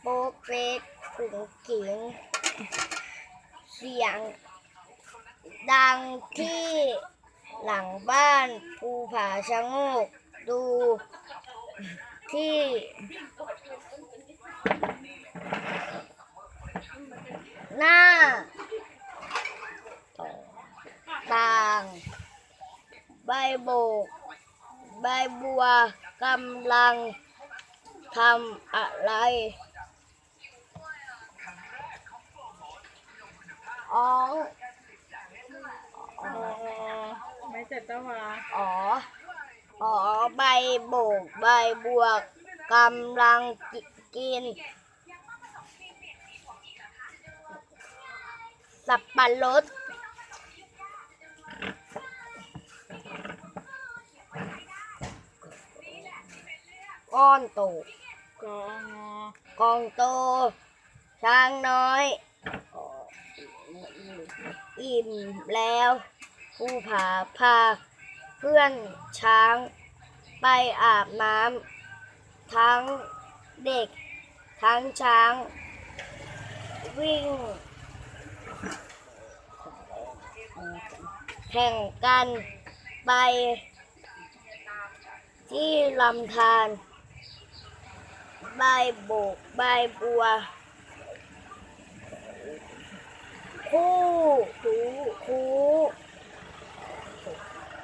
โป๊กเป๊กกุ๋งกิ๋งเสียง ดังที่หลังบ้านภูผาชะโงก ดูที่หน้าต่างใบโบก ใบบัวกำลังทำอะไร อ๋ออ๋อ ไม่เจ็ดตะวาอ๋อ อ๋อ ใบโบก ใบบัวกำลังกิน สับปะรดก้อนโตกองกองโตช้างน้อย อิ่มแล้วผู้ผาพา เพื่อนช้างไปอาบน้ำทั้งเด็ก ทั้งช้าง วิ่ง แข่งกันไปที่ลำธารใบโบกใบบัว คู่คูคู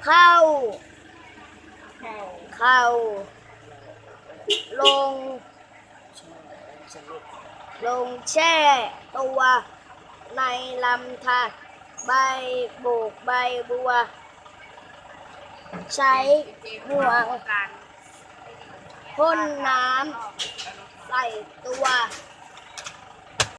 เข้าเข่าเข้า ลง ลงแช่ตัว ในลำธารใบโบกใบบัว ใช้ห่วงพ่นน้ำใส่ตัว